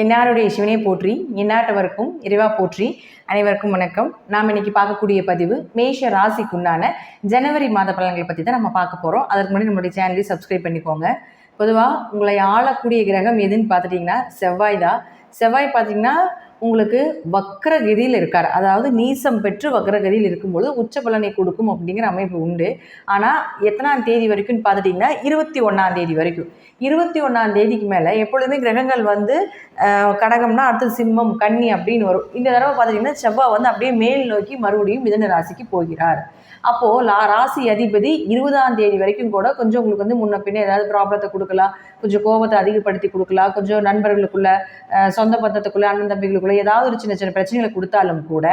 தென்னாருடைய சிவனை போற்றி எந்நாட்டவருக்கும் இறைவா போற்றி. அனைவருக்கும் வணக்கம். நாம் இன்னைக்கு பார்க்கக்கூடிய பதிவு மேஷ ராசிக்குண்டான ஜனவரி மாத பலன்களை பற்றி தான் நம்ம பார்க்க போகிறோம் அதற்கு முன்னாடி நம்மளுடைய சேனலை சப்ஸ்கிரைப் பண்ணிக்கோங்க. பொதுவாக உங்களை ஆளக்கூடிய கிரகம் எதுன்னு பார்த்துட்டிங்கன்னா செவ்வாய் தான். செவ்வாய் பார்த்தீங்கன்னா உங்களுக்கு வக்ரகதியில் இருக்கார். அதாவது நீசம் பெற்று வக்ரகதியில் இருக்கும்பொழுது உச்ச பலனை கொடுக்கும் அப்படிங்கிற அமைப்பு உண்டு. ஆனால் எத்தனாம் தேதி வரைக்கும்னு பார்த்துட்டிங்கன்னா இருபத்தி ஒன்றாம் தேதி வரைக்கும். இருபத்தி ஒன்றாம் தேதிக்கு மேலே எப்பொழுதுமே கிரகங்கள் வந்து கடகம்னா அடுத்தது சிம்மம் கன்னி அப்படின்னு வரும். இந்த தடவை பார்த்துட்டிங்கன்னா செவ்வாய் வந்து அப்படியே மேல் நோக்கி மறுபடியும் மிதன ராசிக்கு போகிறார். அப்போது லா ராசி அதிபதி இருபதாம் தேதி வரைக்கும் கூட கொஞ்சம் உங்களுக்கு வந்து முன்ன பின்ன ஏதாவது ப்ராப்ளத்தை கொடுக்கலாம். கொஞ்சம் கோபத்தை அதிகப்படுத்தி கொடுக்கலாம். கொஞ்சம் நண்பர்களுக்குள்ள சொந்த பந்தத்துக்குள்ள அண்ணன் தம்பிகளுக்குள்ள ஏதாவது ஒரு சின்ன சின்ன பிரச்சனைகளை கொடுத்தாலும் கூட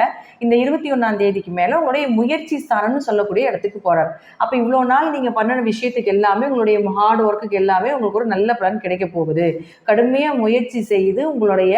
இந்த இருபத்தி ஒன்றாம் தேதிக்கு மேலே உங்களுடைய முயற்சி ஸ்தானம்னு சொல்லக்கூடிய இடத்துக்கு போகிறார் அப்போ இவ்வளோ நாள் நீங்கள் பண்ணின விஷயத்துக்கு எல்லாமே உங்களுடைய ஹார்ட் ஒர்க்குக்கு எல்லாமே உங்களுக்கு ஒரு நல்ல பலன் கிடைக்க போகுது. கடுமையாக முயற்சி செய்து உங்களுடைய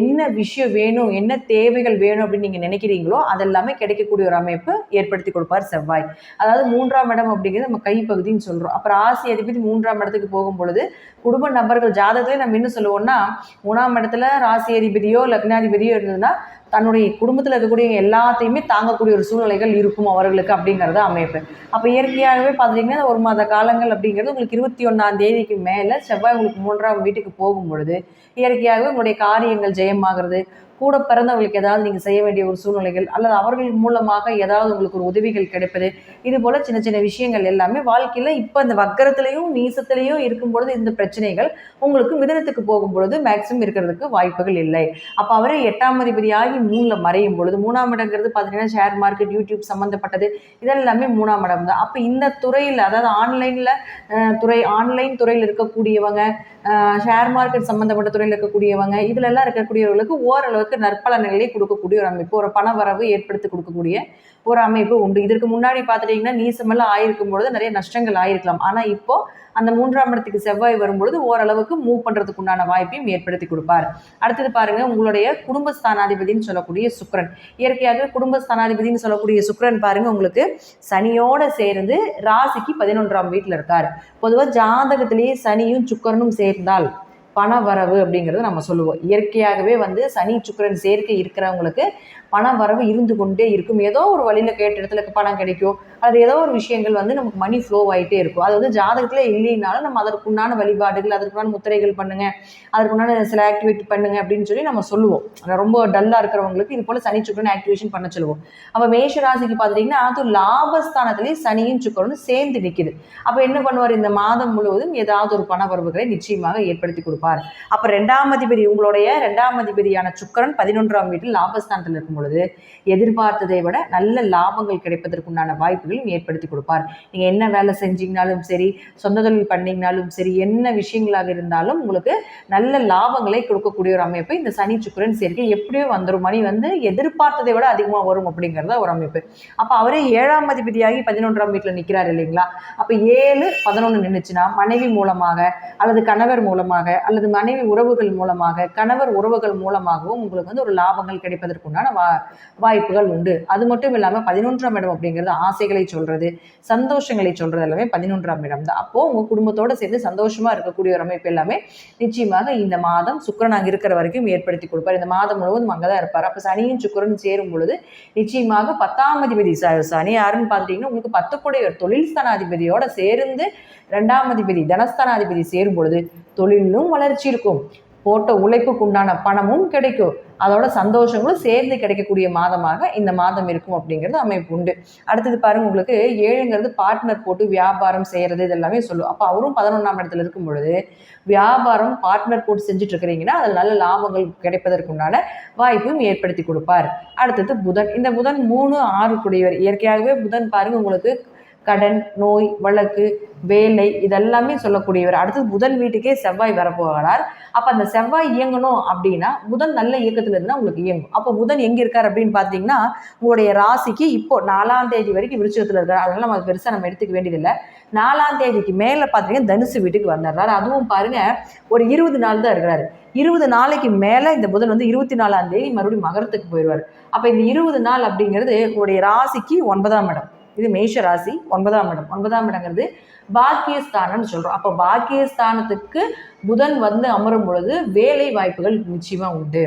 என்ன விஷயம் வேணும் என்ன தேவைகள் வேணும் அப்படின்னு நீங்கள் நினைக்கிறீங்களோ அதெல்லாமே கிடைக்கக்கூடிய ஒரு அமைப்பு ஏற்படுத்தி கொடுப்பார் செவ்வாய். அதாவது மூன்றாம் இடம் அப்படிங்கிறது நம்ம கைப்பகுதின்னு சொல்கிறோம் அப்புறம் ஆசி அதிபதி மூன்றாம் இடத்துக்கு போகும் பொழுது குடும்ப நபர்கள் ஜாதகத்திலே நம்ம என்ன சொல்லுவோம்னா மூணாம் இடத்துல ராசி அதிபதியோ லக்னாதிபதியோ இருந்ததுன்னா தன்னுடைய குடும்பத்தில் இருக்கக்கூடிய எல்லாத்தையுமே தாங்கக்கூடிய ஒரு சூழ்நிலைகள் இருக்கும் அவர்களுக்கு அப்படிங்கிறது அமைப்பு. அப்போ இயற்கையாகவே பார்த்துட்டிங்கன்னா ஒரு மாத காலங்கள் அப்படிங்கிறது உங்களுக்கு இருபத்தி ஒன்றாம் தேதிக்கு மேலே செவ்வாய் உங்களுக்கு மூன்றாம் வீட்டுக்கு போகும் பொழுது இயற்கையாகவே உங்களுடைய காரியங்கள் ஜெயமாகிறது. கூட பிறந்தவங்களுக்கு ஏதாவது நீங்கள் செய்ய வேண்டிய ஒரு சூழ்நிலைகள் அல்லது அவர்கள் மூலமாக ஏதாவது உங்களுக்கு ஒரு உதவிகள் கிடைப்பது இது போல் சின்ன சின்ன விஷயங்கள் எல்லாமே வாழ்க்கையில் இப்போ இந்த வக்கரத்துலேயும் நீசத்துலேயும் இருக்கும் பொழுது இந்த பிரச்சனைகள் உங்களுக்கு மிதனத்துக்கு போகும் பொழுது மேக்ஸிமம் இருக்கிறதுக்கு வாய்ப்புகள் இல்லை. அப்போ அவரே எட்டாம் அதிபதியாகி மூணில் மறையும் பொழுது மூணாம் இடங்கிறது பார்த்தீங்கன்னா ஷேர் மார்க்கெட் யூடியூப் சம்மந்தப்பட்டது இதெல்லாமே மூணாம் இடம் தான். அப்போ இந்த துறையில் அதாவது ஆன்லைனில் துறை ஆன்லைன் துறையில் இருக்கக்கூடியவங்க ஷேர் மார்க்கெட் சம்மந்தப்பட்ட துறையில் இருக்கக்கூடியவங்க இதிலெல்லாம் இருக்கக்கூடியவர்களுக்கு ஓரளவுக்கு நற்பலன்களை கொடுக்கக்கூடிய ஒரு அமைப்பு ஒரு பண வரவு ஏற்படுத்தி கொடுக்கக்கூடிய ஒரு அமைப்பு உண்டு. இதற்கு முன்னாடி பார்த்துட்டிங்கன்னா நீசமெல்லாம் ஆயிருக்கும் பொழுது நிறைய நஷ்டங்கள் ஆயிருக்கலாம். ஆனால் இப்போ அந்த மூன்றாம் இடத்துக்கு செவ்வாய் வரும்பொழுது ஓரளவுக்கு மூவ் பண்ணுறதுக்கு உண்டான வாய்ப்பையும் ஏற்படுத்தி கொடுப்பார். அடுத்தது பாருங்க உங்களுடைய குடும்பஸ்தானாதிபதினு சொல்லக்கூடிய சுக்ரன் இயற்கையாக குடும்பஸ்தானாதிபதினு சொல்லக்கூடிய சுக்ரன் பாருங்க உங்களுக்கு சனியோட சேர்ந்து ராசிக்கு பதினொன்றாம் வீட்டில் இருக்கார். பொதுவாக ஜாதகத்திலேயே சனியும் சுக்கிரனும் சேர்ந்தால் பண வரவு அப்படிங்கிறத நம்ம சொல்லுவோம். இயற்கையாகவே வந்து சனி சுக்கரன் சேர்க்கை இருக்கிறவங்களுக்கு பண வரவு இருந்து கொண்டே இருக்கும். ஏதோ ஒரு வழியில் கேட்ட இடத்துல பணம் கிடைக்கும். அது ஏதோ ஒரு விஷயங்கள் வந்து நமக்கு மணி ஃப்ளோ ஆகிட்டே இருக்கும். அது வந்து ஜாதகத்தில் இல்லைனாலும் நம்ம அதற்குண்டான வழிபாடுகள் அதற்குண்டான முத்திரைகள் பண்ணுங்க. அதற்குண்டான சில ஆக்டிவேட் பண்ணுங்க அப்படின்னு சொல்லி நம்ம சொல்லுவோம். ரொம்ப டல்லாக இருக்கிறவங்களுக்கு இது போல் சனி சுக்கரன் ஆக்டிவேஷன் பண்ண சொல்லுவோம். அப்போ மேஷ ராசிக்கு பார்த்துட்டிங்கன்னா அது லாபஸ்தானத்துலேயும் சனியும் சுக்கரனும் சேர்ந்து நிற்கிது அப்போ என்ன பண்ணுவார்? இந்த மாதம் முழுவதும் ஏதாவது ஒரு பண வரவுகளை நிச்சயமாக ஏற்படுத்தி கொடுப்பார். அப்போ ரெண்டாம் அதிபதி உங்களுடைய ரெண்டாம் அதிபதியான சுக்கரன் பதினொன்றாம் வீட்டில் லாபஸ்தானத்தில் இருக்கும் பொழுது எதிர்பார்த்ததை விட நல்ல லாபங்கள் கிடைப்பதற்குண்டான வாய்ப்புகளையும் ஏற்படுத்தி கொடுப்பார். நீங்கள் என்ன வேலை செஞ்சீங்கனாலும் சரி சொந்த தொழில் பண்ணீங்கனாலும் சரி என்ன விஷயங்களாக இருந்தாலும் உங்களுக்கு நல்ல லாபங்களை கொடுக்கக்கூடிய ஒரு அமைப்பு இந்த சனி சுக்கிரன் சேர்க்கை. எப்படியோ வந்துடும் மணி வந்து எதிர்பார்த்ததை விட அதிகமாக வரும் அப்படிங்கிறத ஒரு அமைப்பு. அப்போ அவரே ஏழாம் அதிபதியாகி பதினொன்றாம் வீட்டில் நிற்கிறார் இல்லைங்களா? அப்போ ஏழு பதினொன்று நின்றுச்சுன்னா மனைவி மூலமாக அல்லது கணவர் மூலமாக அல்லது மனைவி உறவுகள் மூலமாக கணவர் உறவுகள் மூலமாகவும் உங்களுக்கு வந்து ஒரு லாபங்கள் கிடைப்பதற்குண்டான வா வாய்ப்புகள் உண்டு அது மட்டும் இல்லாமல் பதினொன்றாம் இடம் அப்படிங்கிறது ஆசைகளை சொல்றது சந்தோஷங்களை சொல்றது எல்லாமே பதினொன்றாம் இடம் தான். அப்போ உங்க குடும்பத்தோட சேர்ந்து சந்தோஷமா இருக்கக்கூடிய ஒரு அமைப்பு எல்லாமே நிச்சயமாக இந்த மாதம் சுக்கிரன் அங்கே இருக்கிற வரைக்கும் ஏற்படுத்தி கொடுப்பார். இந்த மாதம் முழுவதும் அங்கே தான் இருப்பார். அப்போ சனியும் சுக்கிரனும் சேரும் பொழுது நிச்சயமாக பத்தாம் அதிபதி ச- சனி யாருன்னு பார்த்துட்டீங்கன்னா உங்களுக்கு பத்துக்குடைய தொழில் ஸ்தானாதிபதியோட சேர்ந்து ரெண்டாம் அதிபதி தனஸ்தானாதிபதி சேரும் பொழுது தொழிலும் வளர்ச்சி இருக்கும். போட்ட உழைப்புக்கு உண்டான பணமும் கிடைக்கும். அதோட சந்தோஷங்களும் சேர்ந்து கிடைக்கக்கூடிய மாதமாக இந்த மாதம் இருக்கும் அப்படிங்கிறது அமைப்பு உண்டு. அடுத்தது பாருங்க உங்களுக்கு ஏழுங்கிறது பார்ட்னர் போட்டு வியாபாரம் செய்யறது இதெல்லாமே சொல்லும் அப்போ அவரும் பதினொன்றாம் இடத்துல இருக்கும் பொழுது வியாபாரம் பார்ட்னர் போட்டு செஞ்சுட்டு இருக்கிறீங்கன்னா அதில் நல்ல லாபங்கள் கிடைப்பதற்குண்டான வாய்ப்பும் ஏற்படுத்தி கொடுப்பார். அடுத்தது புதன். இந்த புதன் மூணு ஆறு கூடியவர் இயற்கையாகவே புதன் பாருங்க உங்களுக்கு கடன் நோய் வழக்கு வேலை இதெல்லாமே சொல்லக்கூடியவர். அடுத்தது புதன் வீட்டுக்கே செவ்வாய் வரப்போகிறார். அப்போ அந்த செவ்வாய் இயங்கணும் அப்படின்னா புதன் நல்ல இயக்கத்தில் இருந்தால் உங்களுக்கு இயங்கும். அப்போ புதன் எங்கே இருக்கார் அப்படின்னு பார்த்தீங்கன்னா உங்களுடைய ராசிக்கு இப்போ நாலாம் தேதி வரைக்கும் விருச்சகத்தில் இருக்கார். அதனால நம்ம பெருசாக நம்ம எடுத்துக்க வேண்டியதில்லை. நாலாம் தேதிக்கு மேலே பார்த்தீங்கன்னா தனுசு வீட்டுக்கு வந்துடுறாரு அதுவும் பாருங்கள் ஒரு இருபது நாள் தான் இருக்கிறாரு. இருபது நாளைக்கு மேலே இந்த புதன் வந்து இருபத்தி நாலாம் தேதி மறுபடியும் மகரத்துக்கு போயிடுவார். அப்போ இந்த இருபது நாள் அப்படிங்கிறது உங்களுடைய ராசிக்கு ஒன்பதாம் இடம். இது மேஷ ராசி ஒன்பதாம் இடம். ஒன்பதாம் இடங்கிறது பாக்கியஸ்தானம்னு சொல்கிறோம் அப்போ பாக்கியஸ்தானத்துக்கு புதன் வந்து அமரும் பொழுது வேலை வாய்ப்புகள் நிச்சயமாக உண்டு.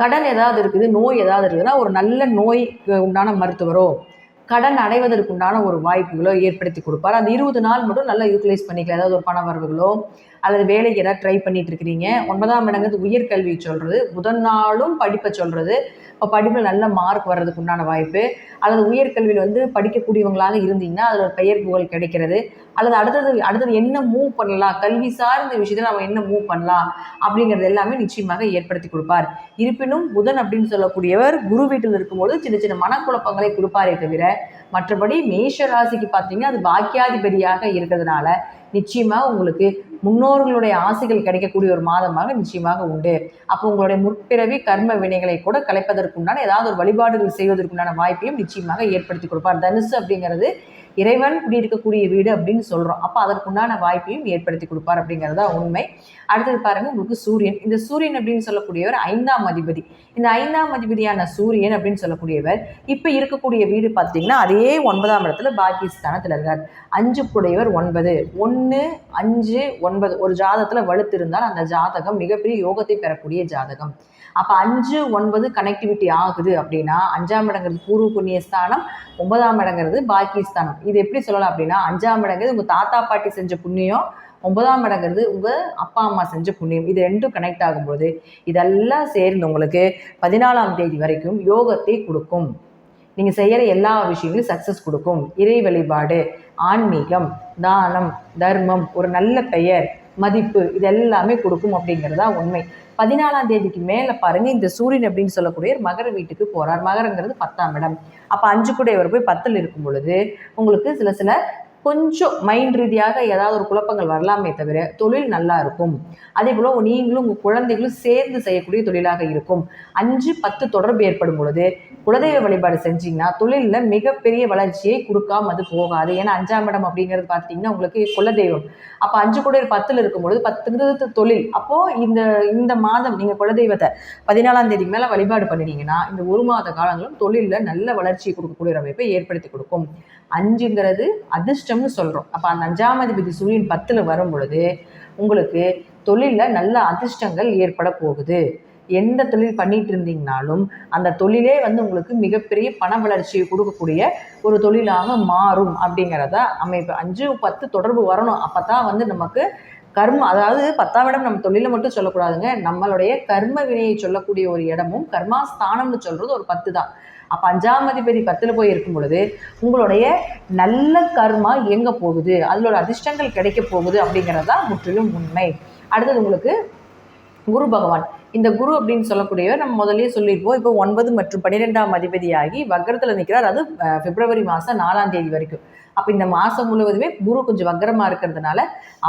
கடன் ஏதாவது இருக்குது நோய் ஏதாவது இருக்குதுன்னா ஒரு நல்ல நோய்க்கு உண்டான மருத்துவரோ கடன் அடைவதற்குண்டான ஒரு வாய்ப்புகளோ ஏற்படுத்தி கொடுப்பார். அந்த இருபது நாள் மட்டும் நல்லா யூட்டிலைஸ் பண்ணிக்கலாம். ஏதாவது ஒரு பண வரவுகளோ அல்லது வேலைக்கு ஏதாவது ட்ரை பண்ணிட்டு இருக்கிறீங்க. ஒன்பதாம் இடங்கிறது உயர்கல்வி சொல்கிறது புதன் நாளும் படிப்பை சொல்கிறது இப்போ படிப்பில் நல்ல மார்க் வர்றதுக்கு உண்டான வாய்ப்பு. அல்லது உயர்கல்வியில் வந்து படிக்கக்கூடியவங்களாக இருந்தீங்கன்னா அதில் ஒரு பெயர் புகழ் கிடைக்கிறது. அல்லது அடுத்தது அடுத்தது என்ன மூவ் பண்ணலாம்? கல்வி சார்ந்த விஷயத்தில் நம்ம என்ன மூவ் பண்ணலாம்? அப்படிங்கிறது எல்லாமே நிச்சயமாக ஏற்படுத்தி கொடுப்பார். இருப்பினும் புதன் அப்படின்னு சொல்லக்கூடியவர் குரு வீட்டில் இருக்கும்போது சின்ன சின்ன மனக்குழப்பங்களை கொடுப்பாரே தவிர மற்றபடி மேஷ ராசிக்கு பார்த்தீங்கன்னா அது பாக்கியாதிபதியாக இருக்கிறதுனால நிச்சயமாக உங்களுக்கு முன்னோர்களுடைய ஆசைகள் கிடைக்கக்கூடிய ஒரு மாதமாக நிச்சயமாக உண்டு. அப்போ உங்களுடைய முற்பிறவி கர்ம வினைகளை கூட கலைப்பதற்குண்டான ஏதாவது ஒரு வழிபாடுகள் செய்வதற்குண்டான வாய்ப்பையும் நிச்சயமாக ஏற்படுத்தி கொடுப்பார். தனுசு அப்படிங்கிறது இறைவன் குடியிருக்கக்கூடிய வீடு அப்படின்னு சொல்கிறோம் அப்போ அதற்குண்டான வாய்ப்பையும் ஏற்படுத்தி கொடுப்பார் அப்படிங்கிறது தான் உண்மை. அடுத்தது பாருங்க உங்களுக்கு சூரியன். இந்த சூரியன் அப்படின்னு சொல்லக்கூடியவர் ஐந்தாம் அதிபதி. இந்த ஐந்தாம் அதிபதியான சூரியன் அப்படின்னு சொல்லக்கூடியவர் இப்போ இருக்கக்கூடிய வீடு பார்த்தீங்கன்னா அதே ஒன்பதாம் இடத்துல பாகிஸ்தானத்தில் இருக்கார். அஞ்சு குடையவர் ஒன்பது. ஒன்று அஞ்சு ஒன்பது ஒன்பது. ஒரு ஜாதகத்தில் வலுத்து இருந்தால் அந்த ஜாதகம் மிகப்பெரிய யோகத்தை பெறக்கூடிய ஜாதகம். அப்போ அஞ்சு ஒன்பது கனெக்டிவிட்டி ஆகுது அப்படின்னா அஞ்சாம் இடங்கிறது பூர்வ புண்ணிய ஸ்தானம் ஒன்பதாம் இடங்கிறது பாக்கியஸ்தானம். இது எப்படி சொல்லலாம் அப்படின்னா அஞ்சாம் இடங்கிறது உங்கள் தாத்தா பாட்டி செஞ்ச புண்ணியம் ஒன்பதாம் இடங்கிறது உங்கள் அப்பா அம்மா செஞ்ச புண்ணியம். இது ரெண்டும் கனெக்ட் ஆகும்போது இதெல்லாம் சேர்ந்து உங்களுக்கு பதினாலாம் தேதி வரைக்கும் யோகத்தை கொடுக்கும். நீங்கள் செய்கிற எல்லா விஷயங்களும் சக்ஸஸ் கொடுக்கும். இறை வழிபாடு ஆன்மீகம் தானம் தர்மம் ஒரு நல்ல பெயர் மதிப்பு இது எல்லாமே கொடுக்கும் அப்படிங்கிறதா உண்மை. பதினாலாம் தேதிக்கு மேலே பாருங்க இந்த சூரியன் அப்படின்னு சொல்லக்கூடிய மகர வீட்டுக்கு போகிறார் மகரங்கிறது பத்தாம் இடம். அப்போ அஞ்சு கூடையவர் போய் பத்தில் இருக்கும் பொழுது உங்களுக்கு சில சில கொஞ்சம் மைண்ட் ரீதியாக ஏதாவது ஒரு குழப்பங்கள் வரலாமே தவிர தொழில் நல்லா இருக்கும். அதே போல் நீங்களும் உங்கள் குழந்தைகளும் சேர்ந்து செய்யக்கூடிய தொழிலாக இருக்கும். அஞ்சு பத்து தொடர்பு ஏற்படும் பொழுது குலதெய்வ வழிபாடு செஞ்சீங்கன்னா தொழிலில் மிகப்பெரிய வளர்ச்சியை கொடுக்காம அது போகாது. ஏன்னா அஞ்சாம் இடம் அப்படிங்கிறது பார்த்தீங்கன்னா உங்களுக்கு குலதெய்வம். அப்போ அஞ்சு கூட பத்தில் இருக்கும் பொழுது பத்துங்கிறது தொழில். அப்போது இந்த இந்த மாதம் நீங்கள் குலதெய்வத்தை பதினாலாம் தேதி மேலே வழிபாடு பண்ணினீங்கன்னா இந்த ஒரு மாத காலங்களும் தொழிலில் நல்ல வளர்ச்சியை கொடுக்கக்கூடிய அமைப்பை ஏற்படுத்தி கொடுக்கும். அஞ்சுங்கிறது அதிர்ஷ்டம்னு சொல்கிறோம் அப்போ அந்த அஞ்சாம் அதிபதி சூரியன் பத்தில் வரும் பொழுது உங்களுக்கு தொழிலில் நல்ல அதிர்ஷ்டங்கள் ஏற்பட போகுது. எந்த தொழில் பண்ணிட்டு இருந்தீங்கனாலும் அந்த தொழிலே வந்து உங்களுக்கு மிகப்பெரிய பண வளர்ச்சியை கொடுக்கக்கூடிய ஒரு தொழிலாக மாறும் அப்படிங்கிறத அமைப்பு. அஞ்சு பத்து தொடர்பு வரணும். அப்போ தான் வந்து நமக்கு கர்ம அதாவது பத்தாம் இடம் நம்ம தொழிலை மட்டும் சொல்லக்கூடாதுங்க. நம்மளுடைய கர்ம வினையை சொல்லக்கூடிய ஒரு இடமும் கர்மாஸ்தானம்னு சொல்கிறது ஒரு பத்து தான் அப்போ அஞ்சாம் அதிபதி பத்தில் போய் இருக்கும் பொழுது உங்களுடைய நல்ல கர்மா எங்கே போகுது அதில் ஒரு அதிர்ஷ்டங்கள் கிடைக்க போகுது அப்படிங்கிறது தான் முற்றிலும் உண்மை. அடுத்தது உங்களுக்கு குரு பகவான். இந்த குரு அப்படின்னு சொல்லக்கூடியவர் நம்ம முதலே சொல்லியிருப்போம். இப்போ ஒன்பது மற்றும் பன்னிரெண்டாம் அதிபதியாகி வக்கரத்தில் நிற்கிறார் அது பிப்ரவரி மாதம் நாலாம் தேதி வரைக்கும். அப்போ இந்த மாதம் முழுவதுமே குரு கொஞ்சம் வக்கரமாக இருக்கிறதுனால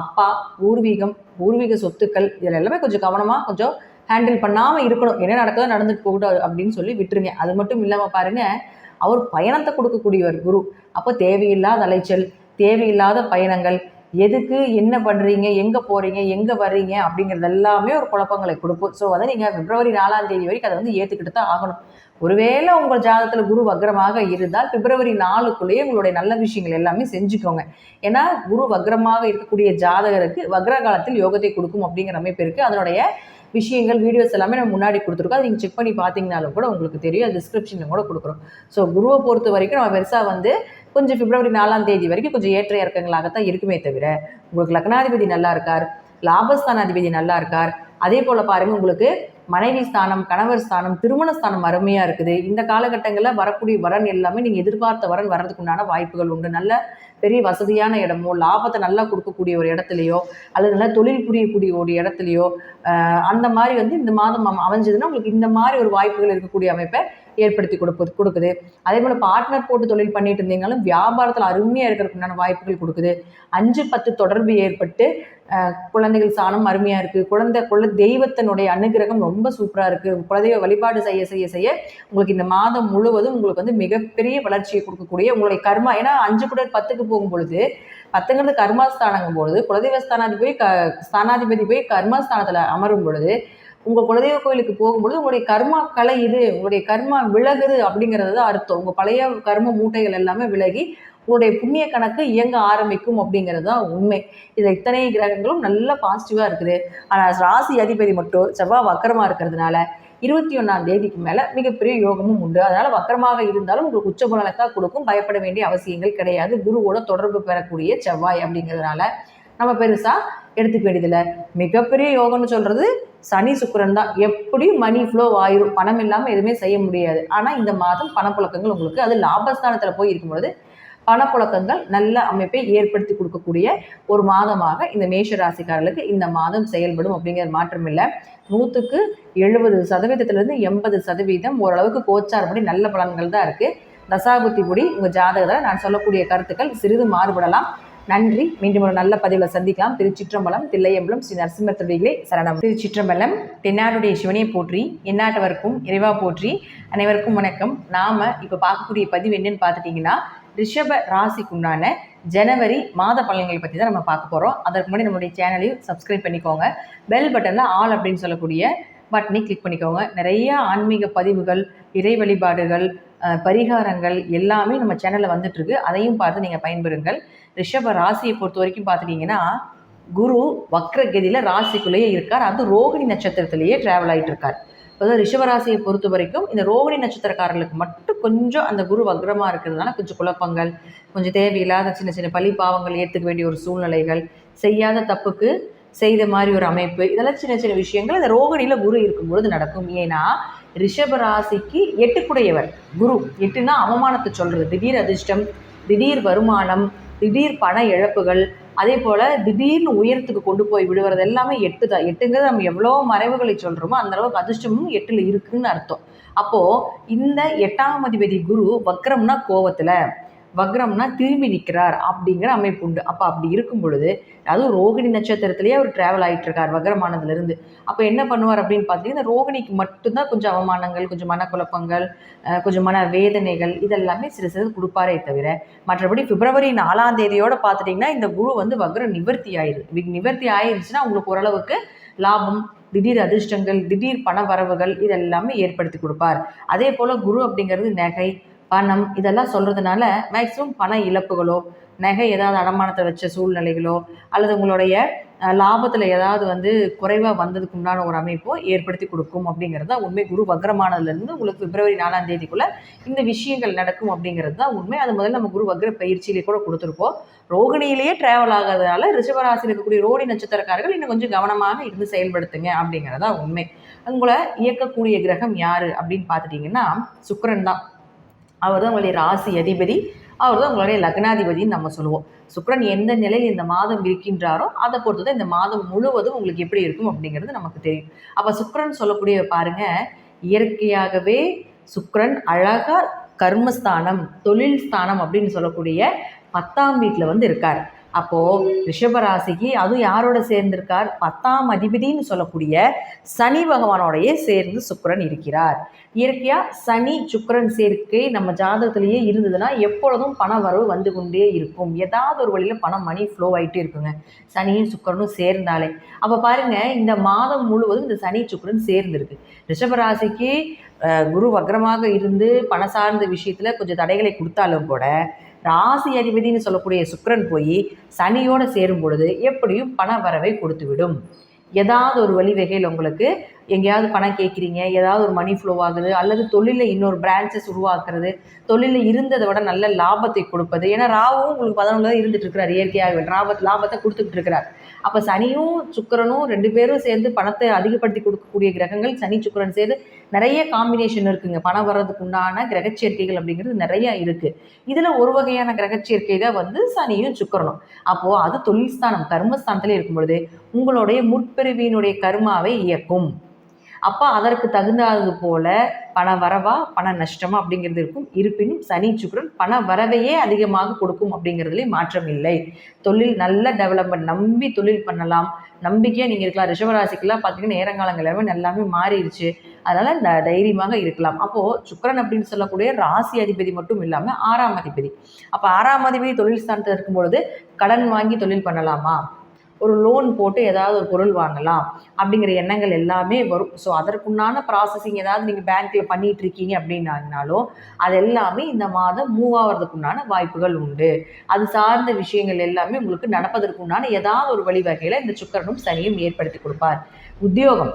அப்பா பூர்வீகம் பூர்வீக சொத்துக்கள் இதில் எல்லாமே கொஞ்சம் கவனமாக கொஞ்சம் ஹேண்டில் பண்ணாமல் இருக்கணும். என்ன நடக்குதோ நடந்துட்டு போகட்டும் அப்படின்னு சொல்லி விட்டுருங்க. அது மட்டும் இல்லாமல் பாருங்க அவர் பயணத்தை கொடுக்கக்கூடியவர் குரு. அப்போ தேவையில்லாத அலைச்சல் தேவையில்லாத பயணங்கள் எதுக்கு என்ன பண்ணுறீங்க எங்கே போகிறீங்க எங்கே வர்றீங்க அப்படிங்கிறது எல்லாமே ஒரு குழப்பங்களை கொடுக்கும். ஸோ அதை நீங்கள் பிப்ரவரி நாலாம் தேதி வரைக்கும் அதை வந்து ஏற்றுக்கிட்டு தான் ஆகணும். ஒருவேளை உங்கள் ஜாதகத்தில் குரு வக்ரமாக இருந்தால் பிப்ரவரி நாலுக்குள்ளேயே உங்களுடைய நல்ல விஷயங்கள் எல்லாமே செஞ்சுக்கோங்க. ஏன்னா குரு வக்ரமாக இருக்கக்கூடிய ஜாதகருக்கு வக்ர காலத்தில் யோகத்தை கொடுக்கும் அப்படிங்கிற அமைப்பு இருக்குது அதனுடைய விஷயங்கள் வீடியோஸ் எல்லாமே நம்ம முன்னாடி கொடுத்துருக்கோம். அதை நீங்கள் செக் பண்ணி பார்த்தீங்கனாலும் கூட உங்களுக்கு தெரியும். அது டிஸ்கிரிப்ஷனில் கூட கொடுக்குறோம். ஸோ குருவை பொறுத்த வரைக்கும் நம்ம பெருசாக வந்து கொஞ்சம் பிப்ரவரி நாலாம் தேதி வரைக்கும் கொஞ்சம் ஏற்ற இறக்கங்களாகத்தான் இருக்குமே தவிர உங்களுக்கு லக்னாதிபதி நல்லா இருக்கார் லாபஸ்தானாதிபதி நல்லா இருக்கார். அதே போல் பாருங்கள் உங்களுக்கு மனைவி ஸ்தானம் கணவர் ஸ்தானம் திருமண ஸ்தானம் அருமையாக இருக்குது. இந்த காலகட்டங்களில் வரக்கூடிய வரன் எல்லாமே நீங்கள் எதிர்பார்த்த வரன் வர்றதுக்கு உண்டான வாய்ப்புகள் உண்டு. நல்ல பெரிய வசதியான இடமோ லாபத்தை நல்லா கொடுக்கக்கூடிய ஒரு இடத்துலையோ அல்லது நல்லா தொழில் புரியக்கூடிய ஒரு இடத்துலையோ அந்த மாதிரி வந்து இந்த மாதம் அமைஞ்சதுன்னா உங்களுக்கு இந்த மாதிரி ஒரு வாய்ப்புகள் இருக்கக்கூடிய அமைப்பை ஏற்படுத்தி கொடுப்பது கொடுக்குது. அதே போல் பார்ட்னர் போட்டு தொழில் பண்ணிட்டு இருந்தீங்களும் வியாபாரத்தில் அருமையாக இருக்கிறதுக்குண்டான வாய்ப்புகள் கொடுக்குது. அஞ்சு பத்து தொடர்பு ஏற்பட்டு குழந்தைகள் சாணம் அருமையாக இருக்குது குழந்தை குல தெய்வத்தினுடைய அனுகிரகம் ரொம்ப சூப்பராக இருக்குது குலதெய்வ வழிபாடு செய்ய செய்ய செய்ய உங்களுக்கு இந்த மாதம் முழுவதும் உங்களுக்கு வந்து மிகப்பெரிய வளர்ச்சியை கொடுக்கக்கூடிய உங்களுடைய கர்மா. ஏன்னா அஞ்சு கூட பத்துக்கு போகும் பொழுது பத்துங்கிறது கர்மாஸ்தானங்கும் பொழுது குலதெய்வ ஸ்தானாதிபதி க ஸ்தானாதிபதி போய் கர்மஸ்தானத்தில் அமரும் பொழுது உங்கள் குலதெய்வ கோயிலுக்கு போகும்பொழுது உங்களுடைய கர்மா இது உங்களுடைய கர்மா விலகுது அப்படிங்கிறது தான் அர்த்தம். உங்கள் பழைய கர்ம மூட்டைகள் எல்லாமே விலகி உங்களுடைய புண்ணிய கணக்கு இயங்க ஆரம்பிக்கும் அப்படிங்கிறது தான் உண்மை. இது இத்தனை கிரகங்களும் நல்ல பாசிட்டிவாக இருக்குது. ஆனால் ராசி அதிபதி மட்டும் செவ்வாய் வக்கரமாக இருக்கிறதுனால இருபத்தி ஒன்றாம் தேதிக்கு மேலே மிகப்பெரிய யோகமும் உண்டு. அதனால் வக்கரமாக இருந்தாலும் உங்களுக்கு உச்ச கொடுக்கும். பயப்பட வேண்டிய அவசியங்கள் கிடையாது. குருவோட தொடர்பு பெறக்கூடிய செவ்வாய் அப்படிங்கிறதுனால நம்ம பெருசாக எடுத்துக்க வேண்டியதில்லை. மிகப்பெரிய யோகம்னு சொல்கிறது சனி சுக்கரன் தான். எப்படியும் மணி ஃப்ளோ ஆயிரும் பணம் இல்லாமல் எதுவுமே செய்ய முடியாது. ஆனால் இந்த மாதம் பணப்புழக்கங்கள் உங்களுக்கு அது லாபஸ்தானத்தில் போய் இருக்கும்பொழுது பணப்புழக்கங்கள் நல்ல அமைப்பை ஏற்படுத்தி கொடுக்கக்கூடிய ஒரு மாதமாக இந்த மேஷ ராசிக்காரர்களுக்கு இந்த மாதம் செயல்படும் அப்படிங்கிற மாற்றம் இல்லை. நூற்றுக்கு எழுபது சதவீதத்திலிருந்து எண்பது சதவீதம் ஓரளவுக்கு கோச்சார்படி நல்ல பலன்கள் தான் இருக்குது தசாபுத்திபடி உங்கள் ஜாதகத்தில் நான் சொல்லக்கூடிய கருத்துக்கள் சிறிது மாறுபடலாம். நன்றி. மீண்டும் ஒரு நல்ல பதிவில் சந்திக்கலாம். திருச்சிற்றம்பலம் தில்லையம்பலம் ஸ்ரீ நரசிம்மத்துடிகளே சரணம். திருச்சிற்றம்பலம் தென்னாடுடைய சிவனையை போற்றி எந்நாட்டவருக்கும் இறைவா போற்றி. அனைவருக்கும் வணக்கம். நாம் இப்போ பார்க்கக்கூடிய பதிவு என்னன்னு பார்த்துட்டிங்கன்னா ரிஷப ராசிக்குண்டான ஜனவரி மாத பலன்களை பற்றி தான் நம்ம பார்க்க போகிறோம் அதற்கு முன்னாடி நம்மளுடைய சேனலையும் சப்ஸ்கிரைப் பண்ணிக்கோங்க. பெல் பட்டனில் ஆல் அப்படின்னு சொல்லக்கூடிய பட்டனை கிளிக் பண்ணிக்கோங்க. நிறைய ஆன்மீக பதிவுகள் இறை வழிபாடுகள் பரிகாரங்கள் எல்லாமே நம்ம சேனலில் வந்துட்டுருக்கு அதையும் பார்த்து நீங்கள் பயன்பெறுங்கள். ரிஷப ராசியை பொறுத்த வரைக்கும் பார்த்துட்டிங்கன்னா குரு வக்ரகதியில் ராசிக்குள்ளேயே இருக்கார். அது ரோகிணி நட்சத்திரத்திலேயே ட்ராவல் ஆகிட்டு இருக்கார் அதாவது ரிஷபராசியை பொறுத்த வரைக்கும் இந்த ரோகிணி நட்சத்திரக்காரர்களுக்கு மட்டும் கொஞ்சம் அந்த குரு வக்ரமாக இருக்கிறதுனால கொஞ்சம் குழப்பங்கள் கொஞ்சம் தேவையில்லாத சின்ன சின்ன பழி பாவங்கள் ஏற்றுக்க வேண்டிய ஒரு சூழ்நிலைகள் செய்யாத தப்புக்கு செய்த மாதிரி ஒரு அமைப்பு இதெல்லாம் சின்ன சின்ன விஷயங்கள் அந்த ரோகிணியில் குரு இருக்கும்பொழுது நடக்கும். ஏன்னா ரிஷபராசிக்கு எட்டுக்குடையவர். குரு எட்டுனா அவமானத்தை சொல்கிறது திடீர் அதிர்ஷ்டம் திடீர் வருமானம் திடீர் பண இழப்புகள் அதே போல் திடீர்னு உயரத்துக்கு கொண்டு போய் விடுவது எல்லாமே எட்டு தான். எட்டுங்கிறது நம்ம எவ்வளோ மறைவுகளை சொல்கிறோமோ அந்தளவுக்கு அதிர்ஷ்டமும் எட்டில் இருக்குன்னு அர்த்தம். அப்போது இந்த எட்டாம் அதிபதி குரு வக்ரம்னா கோவத்தில். வக்ரம்னா திரும்பி நிற்கிறார் அப்படிங்கிற அமைப்பு உண்டு. அப்போ அப்படி இருக்கும் பொழுது அதுவும் ரோகிணி நட்சத்திரத்திலேயே அவர் ட்ராவல் ஆகிட்டு இருக்கார் வக்ரமானதுலேருந்து. அப்போ என்ன பண்ணுவார் அப்படின்னு பார்த்தீங்கன்னா ரோகிணிக்கு மட்டும்தான் கொஞ்சம் அவமானங்கள் கொஞ்சம் மனக்குழப்பங்கள் கொஞ்சம் மன வேதனைகள் இதெல்லாமே சிறு சிறு கொடுப்பாரே தவிர மற்றபடி பிப்ரவரி நாலாம் தேதியோடு பார்த்துட்டிங்கன்னா இந்த குரு வந்து வக்ரம் நிவர்த்தி ஆயிடுது நிவர்த்தி ஆயிருச்சுன்னா உங்களுக்கு ஓரளவுக்கு லாபம் திடீர் அதிர்ஷ்டங்கள் திடீர் பண வரவுகள் இதெல்லாமே ஏற்படுத்தி கொடுப்பார். அதே போல் குரு அப்படிங்கிறது நகை பணம் இதெல்லாம் சொல்கிறதுனால மேக்ஸிமம் பண இழப்புகளோ நகை ஏதாவது அடமானத்தை வச்ச சூழ்நிலைகளோ அல்லது உங்களுடைய லாபத்தில் ஏதாவது வந்து குறைவாக வந்ததுக்கு உண்டான ஒரு அமைப்போ ஏற்படுத்தி கொடுக்கும் அப்படிங்கிறது தான் உண்மை. குரு வக்ரமானதுலேருந்து உங்களுக்கு பிப்ரவரி நாலாம் தேதிக்குள்ளே இந்த விஷயங்கள் நடக்கும் அப்படிங்கிறது தான் உண்மை. அது முதல்ல நம்ம குரு வக்ர பயிற்சியிலே கூட கொடுத்துருப்போம். ரோகிணியிலேயே ட்ராவல் ஆகிறதுனால ரிஷபராசியில் இருக்கக்கூடிய ரோடி நட்சத்திரக்காரர்கள் இன்னும் கொஞ்சம் கவனமாக இருந்து செயல்படுத்துங்க அப்படிங்கிறதா உண்மை. உங்களை இயக்கக்கூடிய கிரகம் யார் அப்படின்னு பார்த்துட்டிங்கன்னா சுக்கரன் தான். அவர் தான் உங்களுடைய ராசி அதிபதி அவர் தான் உங்களுடைய லக்னாதிபதின்னு நம்ம சொல்லுவோம். சுக்ரன் எந்த நிலையில் இந்த மாதம் இருக்கின்றாரோ அதை பொறுத்து தான் இந்த மாதம் முழுவதும் உங்களுக்கு எப்படி இருக்கும் அப்படிங்கிறது நமக்கு தெரியும். அப்போ சுக்ரன் சொல்லக்கூடிய பாருங்க இயற்கையாகவே சுக்ரன் அழகாக கர்மஸ்தானம் தொழில் ஸ்தானம் அப்படின்னு சொல்லக்கூடிய பத்தாம் வீட்டில் வந்து இருக்கார். அப்போது ரிஷபராசிக்கு அதுவும் யாரோட சேர்ந்திருக்கார்? பத்தாம் அதிபதின்னு சொல்லக்கூடிய சனி பகவானோடையே சேர்ந்து சுக்கரன் இருக்கிறார். இயற்கையாக சனி சுக்கரன் சேர்க்கை நம்ம ஜாதகத்திலேயே இருந்ததுன்னா எப்பொழுதும் பண வரவு வந்து கொண்டே இருக்கும். ஏதாவது ஒரு வழியில் பணம் மணி ஃப்ளோ ஆகிட்டே இருக்குங்க. சனியும் சுக்கரனும் சேர்ந்தாலே. அப்போ பாருங்கள் இந்த மாதம் முழுவதும் இந்த சனி சுக்கரன் சேர்ந்துருக்கு. ரிஷபராசிக்கு குரு வக்ரமாக இருந்து பண சார்ந்த விஷயத்தில் கொஞ்சம் தடைகளை கொடுத்தாலும் கூட ராசி அதிபதினு சொல்லக்கூடிய சுக்கரன் போய் சனியோடு சேரும் பொழுது எப்படியும் பண வரவை கொடுத்து விடும் ஏதாவது ஒரு வழிவகையில் உங்களுக்கு எங்கேயாவது பணம் கேட்குறீங்க ஏதாவது ஒரு மணி ஃப்ளோ ஆகுது அல்லது தொழிலில் இன்னொரு பிரான்ச்சஸ் உருவாக்குறது தொழிலில் இருந்ததை விட நல்ல லாபத்தை கொடுப்பது. ஏன்னா ராவும் உங்களுக்கு பதினொன்று இருந்துட்டு இருக்கிறார் இயற்கையாக லாபத் லாபத்தை கொடுத்துக்கிட்டு இருக்கிறார். அப்போ சனியும் சுக்கிரனும் ரெண்டு பேரும் சேர்ந்து பணத்தை அதிகப்படுத்தி கொடுக்கக்கூடிய கிரகங்கள் சனி சுக்கரன் சேர்ந்து நிறைய காம்பினேஷன் இருக்குங்க. பணம் வர்றதுக்கு உண்டான கிரகச்சேர்க்கைகள் அப்படிங்கிறது நிறைய இருக்குது இதில் ஒரு வகையான கிரகச்சேர்க்கை தான் வந்து சனியும் சுக்கிரனும். அப்போது அது தொழில் ஸ்தானம் கர்மஸ்தானத்தில் இருக்கும் பொழுது உங்களுடைய முற்பிறவியினுடைய கர்மாவை இயக்கும். அப்போ அதற்கு தகுந்தது போல பண வரவா பண நஷ்டமா அப்படிங்கிறது இருக்கும். இருப்பினும் சனி சுக்கரன் பண வரவையே அதிகமாக கொடுக்கும் அப்படிங்கிறதுலே மாற்றம் இல்லை. தொழில் நல்ல டெவலப்மெண்ட் நம்பி தொழில் பண்ணலாம். நம்பிக்கையாக நீங்கள் இருக்கலாம். ரிஷபராசிக்கெல்லாம் பார்த்தீங்கன்னா நேரங்காலங்கள் எல்லாமே எல்லாமே மாறிடுச்சு. அதனால் இந்த தைரியமாக இருக்கலாம். அப்போது சுக்கரன் அப்படின்னு சொல்லக்கூடிய ராசி அதிபதி மட்டும் இல்லாமல் ஆறாம் அதிபதி. அப்போ ஆறாம் அதிபதி தொழில் ஸ்தானத்தில் இருக்கும் பொழுது கடன் வாங்கி தொழில் பண்ணலாமா? ஒரு லோன் போட்டு ஏதாவது ஒரு பொருள் வாங்கலாம் அப்படிங்கிற எண்ணங்கள் எல்லாமே வரும். ஸோ அதற்குண்டான ப்ராசஸிங் ஏதாவது நீங்கள் பேங்க்கில் பண்ணிகிட்டு இருக்கீங்க அப்படின்னாலும் அது எல்லாமே இந்த மாதம் மூவ் ஆகிறதுக்குண்டான வாய்ப்புகள் உண்டு. அது சார்ந்த விஷயங்கள் எல்லாமே உங்களுக்கு நடப்பதற்குண்டான ஏதாவது ஒரு வழிவகையில் இந்த சுக்கரனும் சனியும் ஏற்படுத்தி கொடுப்பார். உத்தியோகம்.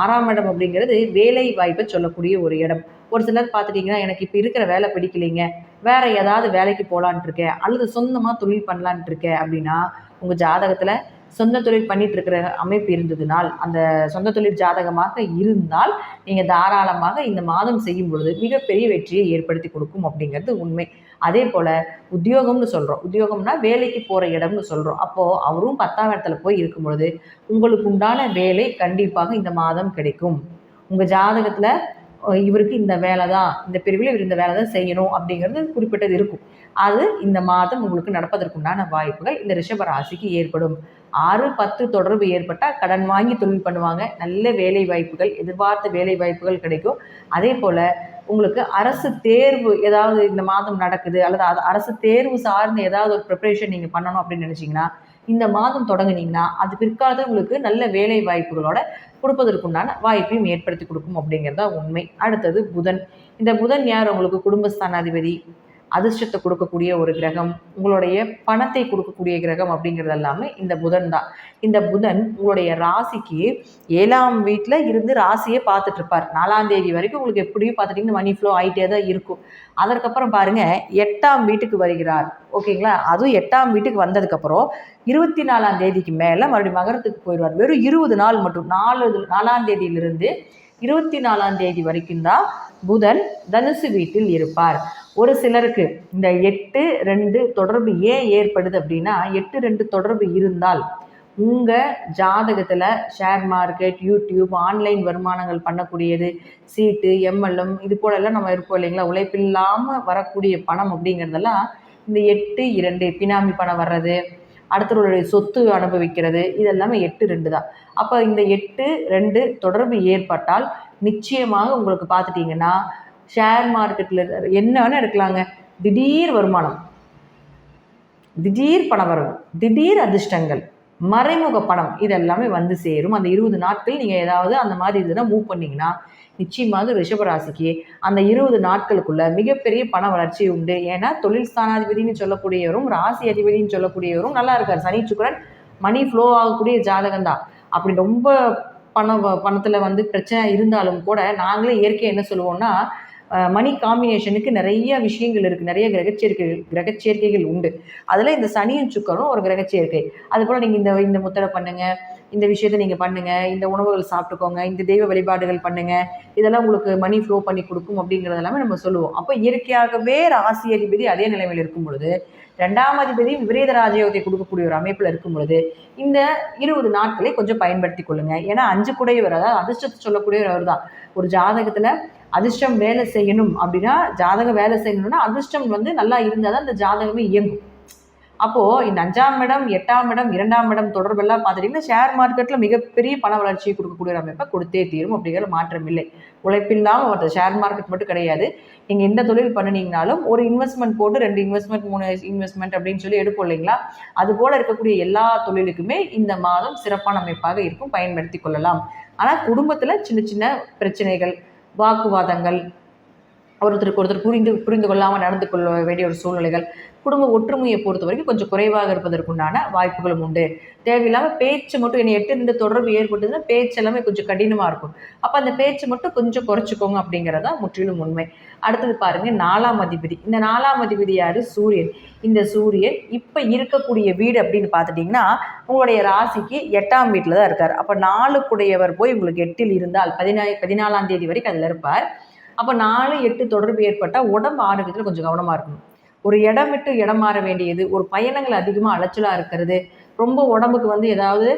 ஆறாம் இடம் அப்படிங்கிறது வேலை வாய்ப்பை சொல்லக்கூடிய ஒரு இடம். ஒரு சிலர் பார்த்துட்டிங்கன்னா எனக்கு இப்போ இருக்கிற வேலை பிடிக்கலைங்க. வேற ஏதாவது வேலைக்கு போகலான்ட்டு இருக்கேன். அல்லது சொந்தமாக தொழில் பண்ணலான்ட்டு இருக்கேன் அப்படின்னா உங்கள் ஜாதகத்தில் சொந்த தொழில் பண்ணிட்டு இருக்கிற அமைப்பு இருந்ததுனால் அந்த சொந்த தொழில் ஜாதகமாக இருந்தால் நீங்கள் தாராளமாக இந்த மாதம் செய்யும் பொழுது மிகப்பெரிய வெற்றியை ஏற்படுத்தி கொடுக்கும் அப்படிங்கிறது உண்மை. அதே போல் உத்தியோகம்னு சொல்கிறோம் உத்தியோகம்னா வேலைக்கு போகிற இடம்னு சொல்கிறோம் அப்போது அவரும் பத்தாம் இடத்துல போய் இருக்கும் பொழுது உங்களுக்கு உண்டான வேலை கண்டிப்பாக இந்த மாதம் கிடைக்கும். உங்கள் ஜாதகத்தில் இவருக்கு இந்த வேலை தான் இந்த பிரிவில் இவர் இந்த வேலை தான் செய்யணும் அப்படிங்கிறது குறிப்பிட்டது இருக்கும். அது இந்த மாதம் உங்களுக்கு நடப்பதற்குண்டான வாய்ப்புகள். இந்த ரிஷப ராசிக்கு ஏற்படும். ஆறு பத்து தொடர்பு ஏற்பட்டால் கடன் வாங்கி தொழில் பண்ணுவாங்க. நல்ல வேலை வாய்ப்புகள் எதிர்பார்த்த வேலை வாய்ப்புகள் கிடைக்கும். அதே போல் உங்களுக்கு அரசு தேர்வு ஏதாவது இந்த மாதம் நடக்குது அல்லது அது அரசு தேர்வு சார்ந்த ஏதாவது ஒரு ப்ரிப்பரேஷன் நீங்கள் பண்ணணும் அப்படின்னு நினச்சிங்கன்னா இந்த மாதம் தொடங்குனீங்கன்னா அது பிற்காலத்தில் உங்களுக்கு நல்ல வேலை வாய்ப்புகளோட கொடுப்பதற்குண்டான வாய்ப்பையும் ஏற்படுத்தி கொடுக்கும் அப்படிங்கிறது தான் உண்மை. அடுத்தது புதன். இந்த புதன் யார்? உங்களுக்கு குடும்பஸ்தானாதிபதி அதிர்ஷ்டத்தை கொடுக்கக்கூடிய ஒரு கிரகம் உங்களுடைய பணத்தை கொடுக்கக்கூடிய கிரகம் அப்படிங்கிறது எல்லாமே இந்த புதன் தான். இந்த புதன் உங்களுடைய ராசிக்கு ஏழாம் வீட்டில் இருந்து ராசியை பார்த்துட்டு இருப்பார். நாலாம் தேதி வரைக்கும் உங்களுக்கு எப்படியும் பார்த்துட்டிங்கன்னா மணி ஃப்ளோ ஆகிட்டே தான் இருக்கும். அதற்கப்புறம் பாருங்க எட்டாம் வீட்டுக்கு வருகிறார். ஓகேங்களா? அதுவும் எட்டாம் வீட்டுக்கு வந்ததுக்கப்புறம் இருபத்தி நாலாம் தேதிக்கு மேலே மறுபடியும் மகரத்துக்கு போயிடுவார். வெறும் இருபது நாள் மட்டும் நாலு நாலாம் தேதியிலிருந்து இருபத்தி நாலாம் தேதி வரைக்கும் தான் புதன் தனுசு வீட்டில் இருப்பார். ஒரு சிலருக்கு இந்த எட்டு ரெண்டு தொடர்பு ஏன் ஏற்படுது அப்படின்னா எட்டு ரெண்டு தொடர்பு இருந்தால் உங்கள் ஜாதகத்தில் ஷேர் மார்க்கெட் யூடியூப் ஆன்லைன் வருமானங்கள் பண்ணக்கூடியது சீட்டு எம்எல்எம் இது போலெல்லாம் நம்ம இருப்போம் இல்லைங்களா? உழைப்பில்லாமல் வரக்கூடிய பணம் அப்படிங்கிறதெல்லாம் இந்த எட்டு இரண்டு பினாமி பணம் வர்றது அடுத்தவர்களுடைய சொத்து அனுபவிக்கிறது. இதெல்லாமே எட்டு ரெண்டு தான். அப்போ இந்த எட்டு ரெண்டு தொடர்பு ஏற்பட்டால் நிச்சயமாக உங்களுக்கு பார்த்துட்டிங்கன்னா ஷேர் மார்க்கெட்டில் என்ன வேணால் எடுக்கலாங்க. திடீர் வருமானம். திடீர் பணவரவு திடீர் அதிர்ஷ்டங்கள். மறைமுக பணம். இதெல்லாமே வந்து சேரும். அந்த இருபது நாட்கள் நீங்கள் ஏதாவது அந்த மாதிரி இதுனா மூவ் பண்ணிங்கன்னா நிச்சயமாக ரிஷபராசிக்கு அந்த இருபது நாட்களுக்குள்ள மிகப்பெரிய பண வளர்ச்சி உண்டு. ஏன்னா தொழில் ஸ்தானாதிபதினு சொல்லக்கூடியவரும் ராசி அதிபதினு சொல்லக்கூடியவரும் நல்லா இருக்கார். சனி சுக்கரன் மணி ஃப்ளோ ஆகக்கூடிய ஜாதகம் தான். அப்படி ரொம்ப பணம் பணத்தில் வந்து பிரச்சனை இருந்தாலும் கூட நாங்களே இயற்கை என்ன சொல்லுவோம்னா மணி காம்பினேஷனுக்கு நிறைய விஷயங்கள் இருக்குது நிறைய கிரகச்சேர்க்கை கிரகச்சேர்க்கைகள் உண்டு. அதில் இந்த சனியும் சுக்கரும் ஒரு கிரகச்சேர்க்கை. அதுபோல் நீங்கள் இந்த இந்த முத்திரை பண்ணுங்கள் இந்த விஷயத்தை நீங்கள் பண்ணுங்கள் இந்த உணவுகள் சாப்பிட்டுக்கோங்க இந்த தெய்வ வழிபாடுகள் பண்ணுங்கள் இதெல்லாம் உங்களுக்கு மணி ஃப்ளோ பண்ணி கொடுக்கும் அப்படிங்கிறது எல்லாமே நம்ம சொல்லுவோம். அப்போ இயற்கையாகவே ராசி அதிபதி அதே நிலைமையில் இருக்கும் பொழுது ரெண்டாம் அதிபதி விபரீத ராஜயோகத்தை கொடுக்கக்கூடிய ஒரு அமைப்பில் இருக்கும் பொழுது இந்த இருபது நாட்களை கொஞ்சம் பயன்படுத்தி கொள்ளுங்க. ஏன்னா அஞ்சு கூடையவர் அதாவது அதிர்ஷ்டத்தை சொல்லக்கூடியவர் ஒரு தான் ஒரு ஜாதகத்தில் அதிர்ஷ்டம் வேலை செய்யணும் அப்படின்னா ஜாதகம் வேலை செய்யணும்னா அதிர்ஷ்டம் வந்து நல்லா இருந்தால் தான் அந்த ஜாதகமே இயங்கும். அப்போது இந்த அஞ்சாம் இடம் எட்டாம் இடம் இரண்டாம் இடம் தொடர்பெல்லாம் பார்த்துட்டிங்கன்னா ஷேர் மார்க்கெட்டில் மிகப்பெரிய பண வளர்ச்சியை கொடுக்கக்கூடிய ஒரு அமைப்பை கொடுத்தே தீரும் அப்படிங்கிற மாற்றம் இல்லை. உழைப்பில்லாமல் ஒருத்தர் ஷேர் மார்க்கெட் மட்டும் கிடையாது. நீங்கள் எந்த தொழில் பண்ணினீங்கனாலும் ஒரு இன்வெஸ்ட்மெண்ட் போட்டு ரெண்டு இன்வெஸ்ட்மெண்ட் மூணு இன்வெஸ்ட்மெண்ட் அப்படின்னு சொல்லி எடுப்போம் இல்லைங்களா? அது போல் இருக்கக்கூடிய எல்லா தொழிலுக்குமே இந்த மாதம் சிறப்பான அமைப்பாக இருக்கும். பயன்படுத்தி கொள்ளலாம். ஆனால் குடும்பத்தில் சின்ன சின்ன பிரச்சனைகள் வாக்குவாதங்கள் ஒருத்தருக்கு ஒருத்தர் புரிந்து புரிந்து கொள்ளாமல் நடந்து கொள்ள வேண்டிய ஒரு சூழ்நிலைகள் குடும்ப ஒற்றுமையை பொறுத்த வரைக்கும் கொஞ்சம் குறைவாக இருப்பதற்குண்டான வாய்ப்புகளும் உண்டு. தேவையில்லாமல் பேச்சு மட்டும் என்னை எட்டு நின்று தொடர்பு ஏற்பட்டதுன்னா பேச்சு எல்லாமே கொஞ்சம் கடினமாக இருக்கும். அப்போ அந்த பேச்சு மட்டும் கொஞ்சம் குறைச்சிக்கோங்க அப்படிங்கிறதா முற்றிலும் உண்மை. அடுத்தது பாருங்கள் நாலாம் அதிபதி. இந்த நாலாம் அதிபதி யார்? சூரியன். இந்த சூரியன் இப்போ இருக்கக்கூடிய வீடு அப்படின்னு பார்த்துட்டிங்கன்னா உங்களுடைய ராசிக்கு எட்டாம் வீட்டில் தான் இருக்கார். அப்போ நாலுக்குடையவர் போய் உங்களுக்கு எட்டில் இருந்தால் பதினா பதினாலாம் தேதி வரைக்கும் அதில் இருப்பார். அப்போ நாலு எட்டு தொடர்பு ஏற்பட்டால் உடம்பு ஆரோக்கியத்தில் கொஞ்சம் கவனமாக இருக்கணும். ஒரு இடம் விட்டு இடம் மாற வேண்டியது ஒரு பயணங்கள் அதிகமாக அலைச்சலாக இருக்கிறது ரொம்ப உடம்புக்கு வந்து ஏதாவது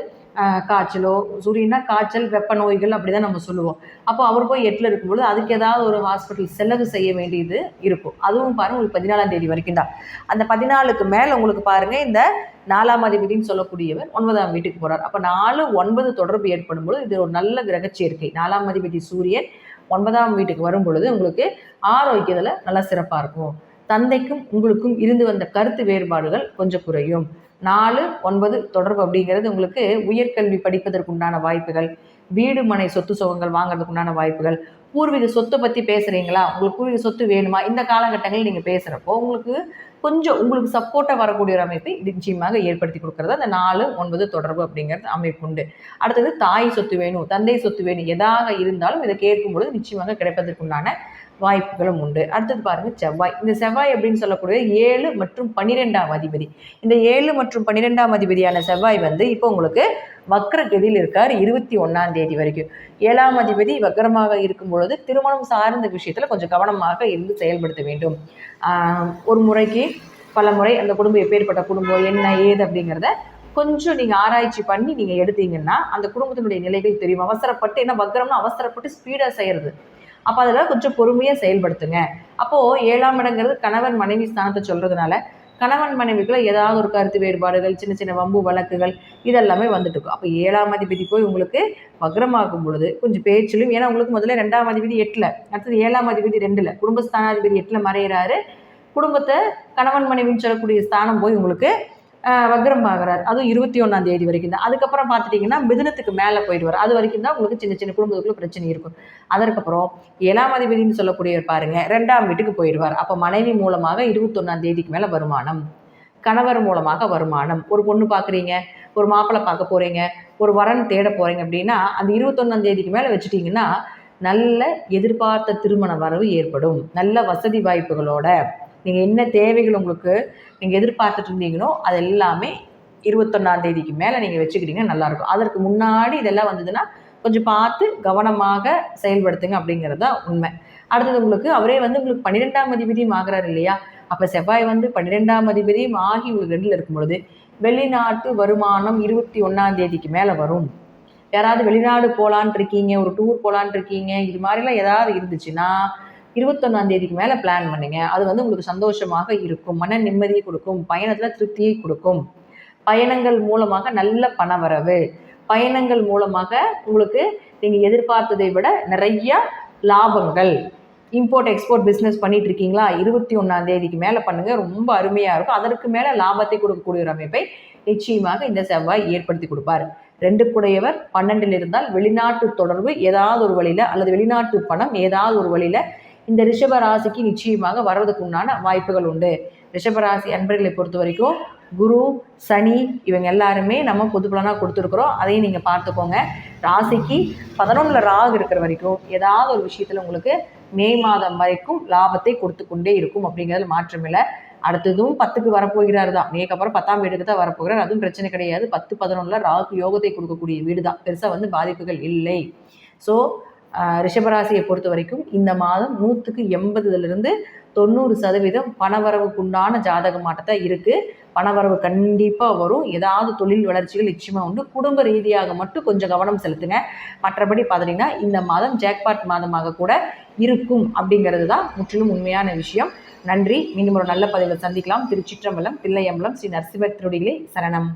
காய்ச்சலோ சூரியனா காய்ச்சல் வெப்ப நோய்கள் அப்படி தான் நம்ம சொல்லுவோம். அப்போ அவர் போய் எட்டில் இருக்கும்பொழுது அதுக்கு ஏதாவது ஒரு ஹாஸ்பிட்டல் செலவு செய்ய வேண்டியது இருக்கும். அதுவும் பாருங்கள் உங்களுக்கு பதினாலாம் தேதி வரைக்கும் தான். அந்த பதினாலுக்கு மேலே உங்களுக்கு பாருங்கள் இந்த நாலாம் அதிபதினு சொல்லக்கூடியவர் ஒன்பதாம் வீட்டுக்கு போகிறார் அப்போ நாலு ஒன்பது தொடர்பு ஏற்படும் பொழுது இது ஒரு நல்ல கிரகச்சேர்க்கை நாலாம் அதிபதி சூரியன் ஒன்பதாம் வீட்டுக்கு வரும் பொழுது உங்களுக்கு ஆரோக்கியத்தில் நல்லா சிறப்பாக இருக்கும். தந்தைக்கும் உங்களுக்கும் இருந்து வந்த கருத்து வேறுபாடுகள் கொஞ்சம் குறையும். நாலு ஒன்பது தொடர்பு அப்படிங்கிறது உங்களுக்கு உயர்கல்வி படிப்பதற்குண்டான வாய்ப்புகள். வீடு மனை சொத்து சுகங்கள் வாங்குறதுக்கு உண்டான வாய்ப்புகள். பூர்வீக சொத்தை பற்றி பேசுகிறீங்களா உங்களுக்கு பூர்வீக சொத்து வேணுமா? இந்த காலகட்டங்களில் நீங்கள் பேசுகிறப்போ உங்களுக்கு கொஞ்சம் உங்களுக்கு சப்போர்ட்டாக வரக்கூடிய ஒரு அமைப்பை இது நிச்சயமாக ஏற்படுத்தி கொடுக்குறது. அந்த நாலு ஒன்பது தொடர்பு அப்படிங்கிறது அமைப்பு உண்டு. அடுத்தது தாய் சொத்து வேணும் தந்தை சொத்து வேணும் எதாக இருந்தாலும் இதை கேட்கும் பொழுது நிச்சயமாக கிடைப்பதற்குண்டான வாய்ப்புகளும் உண்டு. அடுத்தது பாருங்கள் செவ்வாய். இந்த செவ்வாய் அப்படின்னு சொல்லக்கூடிய ஏழு மற்றும் பன்னிரெண்டாம் அதிபதி. இந்த ஏழு மற்றும் பன்னிரெண்டாம் அதிபதியான செவ்வாய் வந்து இப்போ உங்களுக்கு வக்ரகதியில் இருக்கார் இருபத்தி ஒன்றாம் தேதி வரைக்கும். ஏழாம் அதிபதி வக்ரமாக இருக்கும் பொழுது திருமணம் சார்ந்த விஷயத்தில் கொஞ்சம் கவனமாக இருந்து செயல்படுத்த வேண்டும். ஒரு முறைக்கு பல முறை அந்த குடும்பம் எப்பேற்பட்ட குடும்பம் என்ன ஏது அப்படிங்கிறத கொஞ்சம் நீங்கள் ஆராய்ச்சி பண்ணி நீங்கள் எடுத்தீங்கன்னா அந்த குடும்பத்தினுடைய நிலைகள் தெரியும். அவசரப்பட்டு என்ன வக்ரம்னா அவசரப்பட்டு ஸ்பீடாக செய்கிறது அப்போ அதில் கொஞ்சம் பொறுமையாக செயல்படுத்துங்க. அப்போது ஏழாம் இடங்கிறது கணவன் மனைவி ஸ்தானத்தை சொல்கிறதுனால கணவன் மனைவிக்குள்ள ஏதாவது ஒரு கருத்து வேறுபாடுகள் சின்ன சின்ன வம்பு வழக்குகள் இதெல்லாமே வந்துட்டு இருக்கும் அப்போ ஏழாம் அதிபதி போய் உங்களுக்கு வக்ரமாகும் பொழுது கொஞ்சம் பேச்சிலும் ஏன்னா உங்களுக்கு முதல்ல ரெண்டாம் அதிபதி எட்டில் அடுத்தது ஏழாம் அதிபதி ரெண்டில் குடும்பஸ்தானாதிபதி எட்டில் மறையிறாரு. குடும்பத்தை கணவன் மனைவின்னு சொல்லக்கூடிய ஸ்தானம் போய் உங்களுக்கு வக்ரம் ஆகிறார் அதுவும் இருபத்தி ஒன்றாம் தேதி வரைக்கும் தான். அதுக்கப்புறம் பார்த்துட்டிங்கன்னா மிதுனத்துக்கு மேலே போயிடுவார். அது வரைக்கும் தான் உங்களுக்கு சின்ன சின்ன குடும்பத்துக்குள்ள பிரச்சனை இருக்கும். அதற்கப்புறம் ஏழாம் அதிபதினு சொல்லக்கூடியவர் பாருங்க ரெண்டாம் வீட்டுக்கு போயிடுவார். அப்போ மனைவி மூலமாக இருபத்தொன்னாம் தேதிக்கு மேலே வருமானம். கணவர் மூலமாக வருமானம். ஒரு பொண்ணு பார்க்குறீங்க ஒரு மாப்பிள்ளை பார்க்க போகிறீங்க ஒரு வரன் தேட போகிறீங்க அப்படின்னா அந்த இருபத்தொன்னாம் தேதிக்கு மேலே வச்சுட்டிங்கன்னா நல்ல எதிர்பார்த்த திருமண வரவு ஏற்படும். நல்ல வசதி வாய்ப்புகளோட நீங்கள் என்ன தேவைகள் உங்களுக்கு நீங்கள் எதிர்பார்த்துட்டு இருந்தீங்களோ அது எல்லாமே இருபத்தொன்னாம் தேதிக்கு மேலே நீங்கள் வச்சுக்கிட்டீங்கன்னா நல்லாயிருக்கும். அதற்கு முன்னாடி இதெல்லாம் வந்ததுன்னா கொஞ்சம் பார்த்து கவனமாக செயல்படுத்துங்க அப்படிங்கிறது தான் உண்மை. அடுத்தது உங்களுக்கு அவரே வந்து உங்களுக்கு பன்னிரெண்டாம் அதிபதியும் ஆகிறார் இல்லையா? அப்போ செவ்வாய் வந்து பன்னிரெண்டாம் அதிபதியும் ஆகி உங்களுக்கு ரெண்டில் இருக்கும் பொழுது வெளிநாட்டு வருமானம் இருபத்தி ஒன்றாம் தேதிக்கு மேலே வரும். யாராவது வெளிநாடு போகலான் இருக்கீங்க ஒரு டூர் போகலான் இருக்கீங்க இது மாதிரிலாம் ஏதாவது இருந்துச்சுன்னா இருபத்தொன்னாம் தேதிக்கு மேலே பிளான் பண்ணுங்க. அது வந்து உங்களுக்கு சந்தோஷமாக இருக்கும். மன நிம்மதியை கொடுக்கும். பயணத்தில் திருப்தியை கொடுக்கும். பயணங்கள் மூலமாக நல்ல பணவரவு. பயணங்கள் மூலமாக உங்களுக்கு நீங்கள் எதிர்பார்த்ததை விட நிறைய லாபங்கள். இம்போர்ட் எக்ஸ்போர்ட் பிஸ்னஸ் பண்ணிட்டு இருக்கீங்களா? இருபத்தி ஒன்றாம் தேதிக்கு மேலே பண்ணுங்க. ரொம்ப அருமையாக இருக்கும். அதற்கு மேலே லாபத்தை கொடுக்கக்கூடிய ஒரு அமைப்பை நிச்சயமாக இந்த செவ்வாய் ஏற்படுத்தி கொடுப்பார். ரெண்டு குடையவர் பன்னெண்டில் இருந்தால் வெளிநாட்டு தொடர்பு ஏதாவது ஒரு வழியில் அல்லது வெளிநாட்டு பணம் ஏதாவது ஒரு வழியில் இந்த ரிஷப ராசிக்கு நிச்சயமாக வர்றதுக்கு உண்டான வாய்ப்புகள் உண்டு. ரிஷப ராசி அன்பர்களை பொறுத்த வரைக்கும் குரு சனி இவங்க எல்லாருமே நம்ம பொது பலனாக கொடுத்துருக்குறோம். அதையும் நீங்கள் பார்த்துக்கோங்க. ராசிக்கு பதினொன்றில் ராகு இருக்கிற வரைக்கும் ஏதாவது ஒரு விஷயத்தில் உங்களுக்கு மே மாதம் வரைக்கும் லாபத்தை கொடுத்து கொண்டே இருக்கும் அப்படிங்கிறது மாற்றமில்லை அடுத்ததும் பத்துக்கு வரப்போகிறார் தான். மேக்கு அப்புறம் பத்தாம் வீடுக்கு தான் வரப்போகிறார். அதுவும் பிரச்சனை கிடையாது. பத்து பதினொன்றில் ராகு யோகத்தை கொடுக்கக்கூடிய வீடு தான் பெருசாக வந்து பாதிப்புகள் இல்லை. ஸோ ரிஷபராசியை பொறுத்த வரைக்கும் இந்த மாதம் நூற்றுக்கு எண்பதுலேருந்து தொண்ணூறு சதவீதம் பணவரவுக்குண்டான ஜாதக மாட்டத்தை இருக்குது பணவரவு கண்டிப்பாக வரும். ஏதாவது தொழில் வளர்ச்சிகள் நிச்சயமாக உண்டு. குடும்ப ரீதியாக மட்டும் கொஞ்சம் கவனம் செலுத்துங்க. மற்றபடி பார்த்தீங்கன்னா இந்த மாதம் ஜாக்பாட் மாதமாக கூட இருக்கும் அப்படிங்கிறது தான் முற்றிலும் உண்மையான விஷயம். நன்றி. மீண்டும் ஒரு நல்ல பதிவில் சந்திக்கலாம். திருச்சிற்றம்பலம் தில்லையம்பலம் ஸ்ரீ நரசிம்ம திருடிகளே சரணம்.